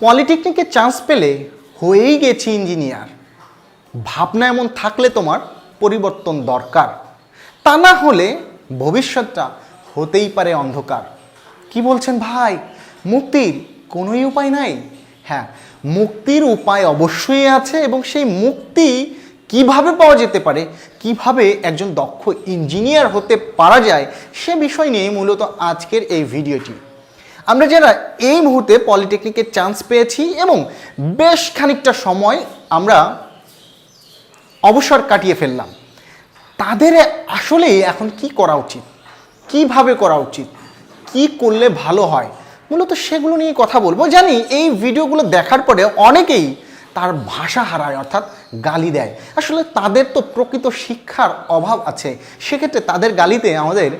পলিটেকনিকে chance পেলে হয়েই গেছি ইঞ্জিনিয়ার। ভাবনা এমন থাকলে তোমার পরিবর্তন দরকার। তা না হলে ভবিষ্যৎটা হতেই পারে অন্ধকার। কি বলছেন ভাই? মুক্তির কোনোই উপায় নাই? হ্যাঁ মুক্তির উপায় অবশ্যই আছে এবং সেই মুক্তি কীভাবে পাওয়া যেতে পারে, কীভাবে একজন দক্ষ ইঞ্জিনিয়ার হতে পারা যায়, সে বিষয় নিয়ে মূলত আজকের এই ভিডিওটি। আমরা যারা এই মুহূর্তে পলিটেকনিকের চান্স পেয়েছি এবং বেশ খানিকটা সময় আমরা অবসর কাটিয়ে ফেললাম, তাদের আসলে এখন কি করা উচিত? কীভাবে করা উচিত? কি করলে ভালো হয়? মূলত সেগুলো নিয়ে কথা বলব। জানি এই ভিডিওগুলো দেখার পরে অনেকেই তার ভাষা হারায়, অর্থাৎ গালি দেয়। আসলে তাদের তো প্রকৃত শিক্ষার অভাব আছে। সেক্ষেত্রে তাদের গালিতে আমাদের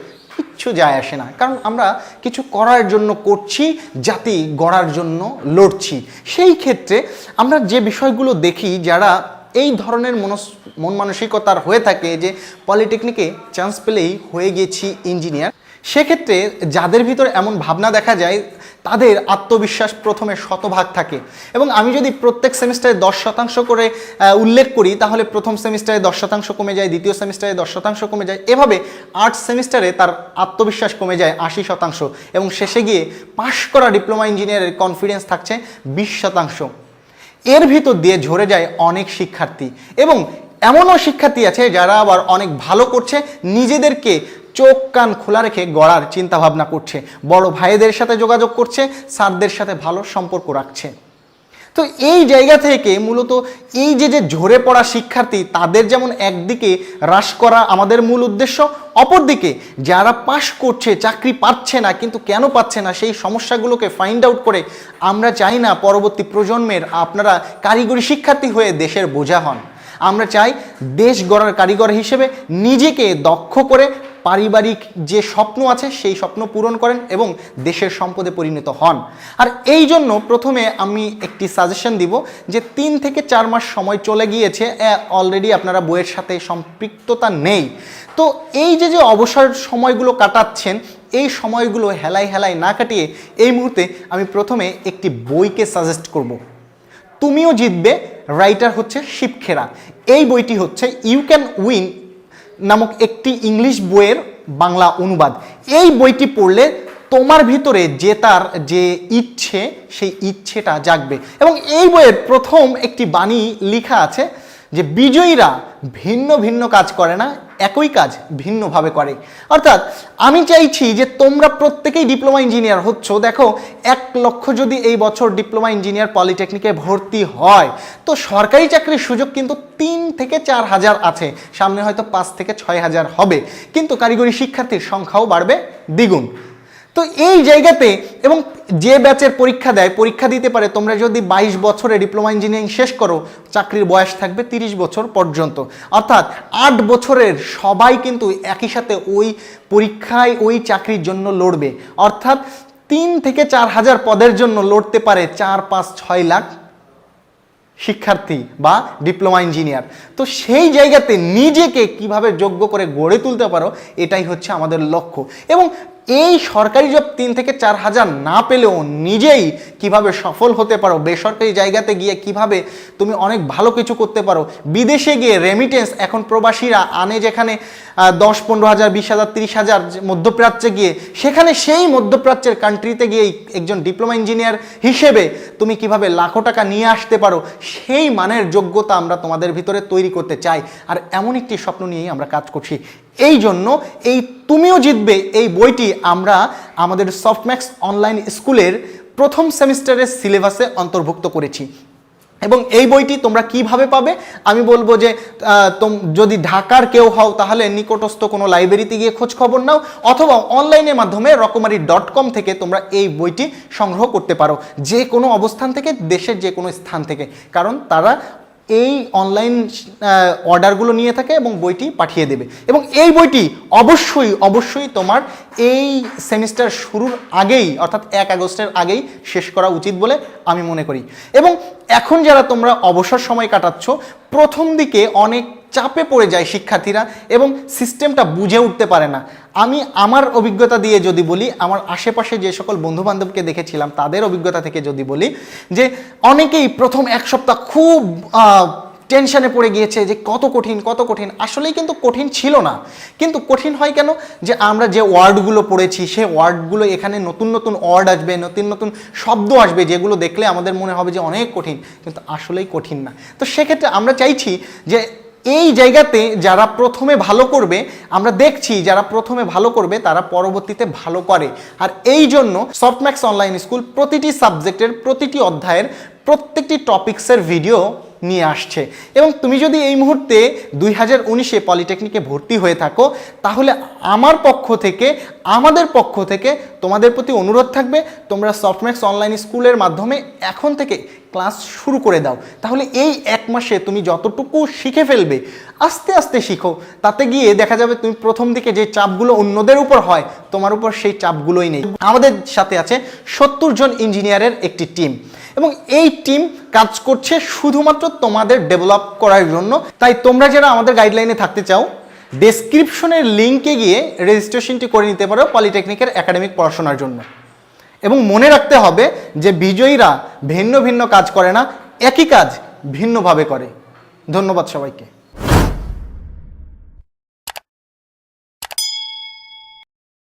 কিচ্ছু যায় আসে না। কারণ আমরা কিছু করার জন্য করছি, জাতি গড়ার জন্য লড়ছি। সেই ক্ষেত্রে আমরা যে বিষয়গুলো দেখি, যারা এই ধরনের মনস, মন মানসিকতার হয়ে থাকে যে পলিটেকনিকে চান্স পেলেই হয়ে গেছি ইঞ্জিনিয়ার, সেক্ষেত্রে যাদের ভিতর এমন ভাবনা দেখা যায় তাদের আত্মবিশ্বাস প্রথমে শতভাগ থাকে। এবং আমি যদি প্রত্যেক সেমিস্টারে দশ শতাংশ করে উল্লেখ করি, তাহলে প্রথম সেমিস্টারে দশ শতাংশ কমে যায়, দ্বিতীয় সেমিস্টারে দশ শতাংশ কমে যায়। এভাবে আর্ট সেমিস্টারে তার আত্মবিশ্বাস কমে যায় আশি শতাংশ। এবং শেষে গিয়ে পাশ করা ডিপ্লোমা ইঞ্জিনিয়ারের কনফিডেন্স থাকছে বিশ শতাংশ। এর ভিতর দিয়ে ঝরে যায় অনেক শিক্ষার্থী। এবং এমনও শিক্ষার্থী আছে যারা আবার অনেক ভালো করছে, নিজেদেরকে চোখ কান খোলা রেখে গড়ার চিন্তা ভাবনা করছে। বড় ভাইদের সাথে যোগাযোগ করছে, স্যারদের সাথে ভালো সম্পর্ক রাখছে। তো এই জায়গা থেকে মূলত এই যে যে ঝরে পড়া শিক্ষার্থী, তাদের যেমন একদিকে হ্রাস করা আমাদের মূল উদ্দেশ্য, অপরদিকে যারা পাশ করছে, চাকরি পাচ্ছে না, কিন্তু কেন পাচ্ছে না, সেই সমস্যাগুলোকে ফাইন্ড আউট করে আমরা চাই না পরবর্তী প্রজন্মের আপনারা কারিগরি শিক্ষার্থী হয়ে দেশের বোঝা হন। আমরা চাই দেশ গড়ার কারিগর হিসেবে নিজেকে দক্ষ করে পারিবারিক যে স্বপ্ন আছে, সেই স্বপ্ন পূরণ করেন এবং দেশের সম্পদে পরিণত হন। আর এই জন্য প্রথমে আমি একটি সাজেশন দিব যে তিন থেকে চার মাস সময় চলে গিয়েছে অলরেডি আপনারা বইয়ের সাথে সম্পৃক্ততা নেই। তো এই যে যে অবসর সময়গুলো কাটাচ্ছেন, এই সময়গুলো হেলাই হেলাই না কাটিয়ে এই মুহূর্তে আমি প্রথমে একটি বইকে সাজেস্ট করব। তুমিও জিতবে রাইটার হচ্ছে শিবখেরা। এই বইটি হচ্ছে ইউ ক্যান উইন নামক একটি ইংলিশ বইয়ের বাংলা অনুবাদ। এই বইটি পড়লে তোমার ভিতরে যে তার যে ইচ্ছে, সেই ইচ্ছেটা জাগবে। এবং এই বইয়ের প্রথম একটি বাণী লেখা আছে যে, বিজয়ীরা ভিন্ন ভিন্ন কাজ করে না, একই কাজ ভিন্নভাবে করে। অর্থাৎ আমি চাইছি যে তোমরা প্রত্যেকেই ডিপ্লোমা ইঞ্জিনিয়ার হচ্ছ। দেখো, এক লক্ষ যদি এই বছর ডিপ্লোমা ইঞ্জিনিয়ার পলিটেকনিকে ভর্তি হয়, তো সরকারি চাকরির সুযোগ কিন্তু তিন থেকে চার হাজার আছে। সামনে হয়তো পাঁচ থেকে ছয় হাজার হবে। কিন্তু কারিগরি শিক্ষার্থীর সংখ্যাও বাড়বে দ্বিগুণ। তো এই জায়গাতে এবং যে ব্যাচের পরীক্ষা দেয়, পরীক্ষা দিতে পারে, তোমরা যদি বাইশ বছরে ডিপ্লোমা ইঞ্জিনিয়ারিং শেষ করো, চাকরির বয়স থাকবে তিরিশ বছর পর্যন্ত। অর্থাৎ আট বছরের সবাই কিন্তু একই সাথে ওই পরীক্ষায় ওই চাকরির জন্য লড়বে। অর্থাৎ তিন থেকে চার হাজার পদের জন্য লড়তে পারে চার, পাঁচ, ছয় লাখ শিক্ষার্থী বা ডিপ্লোমা ইঞ্জিনিয়ার। তো সেই জায়গাতে নিজেকে কীভাবে যোগ্য করে গড়ে তুলতে পারো, এটাই হচ্ছে আমাদের লক্ষ্য। এবং এই সরকারি জব তিন থেকে চার হাজার না পেলেও নিজেই কীভাবে সফল হতে পারো, বেসরকারি জায়গাতে গিয়ে কীভাবে তুমি অনেক ভালো কিছু করতে পারো, বিদেশে গিয়ে রেমিটেন্স এখন প্রবাসীরা আনে যেখানে দশ, পনেরো হাজার, বিশ হাজার, তিরিশ হাজার মধ্যপ্রাচ্যে গিয়ে, সেখানে সেই মধ্যপ্রাচ্যের কান্ট্রিতে গিয়ে একজন ডিপ্লোমা ইঞ্জিনিয়ার হিসেবে তুমি কীভাবে লাখো টাকা নিয়ে আসতে পারো, সেই মানের যোগ্যতা আমরা তোমাদের ভিতরে তৈরি করতে চাই। আর এমন একটি স্বপ্ন নিয়েই আমরা কাজ করছি। এই জন্য এই তুমিও জিতবে এই বইটি আমরা আমাদের সফটম্যাক্স অনলাইন স্কুলের প্রথম সেমিস্টারের সিলেবাসে অন্তর্ভুক্ত করেছি। এবং এই বইটি তোমরা কীভাবে পাবে? আমি বলব যে তোম, যদি ঢাকার কেউ হও তাহলে নিকটস্থ কোনো লাইব্রেরিতে গিয়ে খোঁজ খবর নাও অথবা অনলাইনের মাধ্যমে রকমারি ডট কম থেকে তোমরা এই বইটি সংগ্রহ করতে পারো। যে কোনো অবস্থান থেকে, দেশের যে কোনো স্থান থেকে। কারণ তারা এই অনলাইন অর্ডারগুলো নিয়ে থাকে এবং বইটি পাঠিয়ে দেবে। এবং এই বইটি অবশ্যই অবশ্যই তোমার এই সেমিস্টার শুরুর আগেই, অর্থাৎ এক আগস্টের আগেই শেষ করা উচিত বলে আমি মনে করি। এবং এখন যারা তোমরা অবসর সময় কাটাচ্ছ, প্রথম দিকে অনেক চাপে পড়ে যায় শিক্ষার্থীরা এবং সিস্টেমটা বুঝে উঠতে পারে না। আমি আমার অভিজ্ঞতা দিয়ে যদি বলি, আমার আশেপাশে যে সকল বন্ধুবান্ধবকে দেখেছিলাম, তাদের অভিজ্ঞতা থেকে যদি বলি, যে অনেকেই প্রথম এক সপ্তাহ খুব টেনশনে পড়ে গিয়েছে যে কত কঠিন কত কঠিন। আসলেই কিন্তু কঠিন ছিল না। কিন্তু কঠিন হয় কেন? যে আমরা যে ওয়ার্ডগুলো পড়েছি সেই ওয়ার্ডগুলো এখানে নতুন নতুন ওয়ার্ড আসবে, নতুন নতুন শব্দ আসবে, যেগুলো দেখলে আমাদের মনে হবে যে অনেক কঠিন। কিন্তু আসলেই কঠিন না। তো সেক্ষেত্রে আমরা চাইছি যে এই জায়গাতে যারা প্রথমে ভালো করবে, আমরা দেখছি যারা প্রথমে ভালো করবে, তারা পরবর্তীতে ভালো করে। আর এই জন্য সফটম্যাক্স অনলাইন স্কুল প্রতিটি সাবজেক্টের, প্রতিটি অধ্যায়ের, প্রত্যেকটি টপিক্সের ভিডিও নিয়ে আসছে। এবং তুমি যদি এই মুহূর্তে দুই হাজার উনিশে পলিটেকনিকে ভর্তি হয়ে থাকো, তাহলে আমার পক্ষ থেকে, আমাদের পক্ষ থেকে তোমাদের প্রতি অনুরোধ থাকবে, তোমরা সফটম্যাক্স অনলাইন স্কুলের মাধ্যমে এখন থেকে ক্লাস শুরু করে দাও। তাহলে এই এক মাসে তুমি যতটুকু শিখে ফেলবে, আস্তে আস্তে শিখো। তাতে গিয়ে দেখা যাবে তুমি প্রথম দিকে যে চাপগুলো অন্যদের উপর হয়, তোমার উপর সেই চাপগুলোই নেই। আমাদের সাথে আছে সত্তর জন ইঞ্জিনিয়ারের একটি টিম। এবং এই টিম কাজ করছে শুধুমাত্র তোমাদের ডেভেলপ করার জন্য। তাই তোমরা যারা আমাদের গাইডলাইনে থাকতে চাও ডেসক্রিপশনের লিঙ্কে গিয়ে রেজিস্ট্রেশনটি করে নিতে পারো পলিটেকনিকের একাডেমিক পড়াশোনার জন্য। এবং মনে রাখতে হবে যে বিজয়ীরা ভিন্ন ভিন্ন কাজ করে না, একই কাজ ভিন্নভাবে করে। ধন্যবাদ সবাইকে।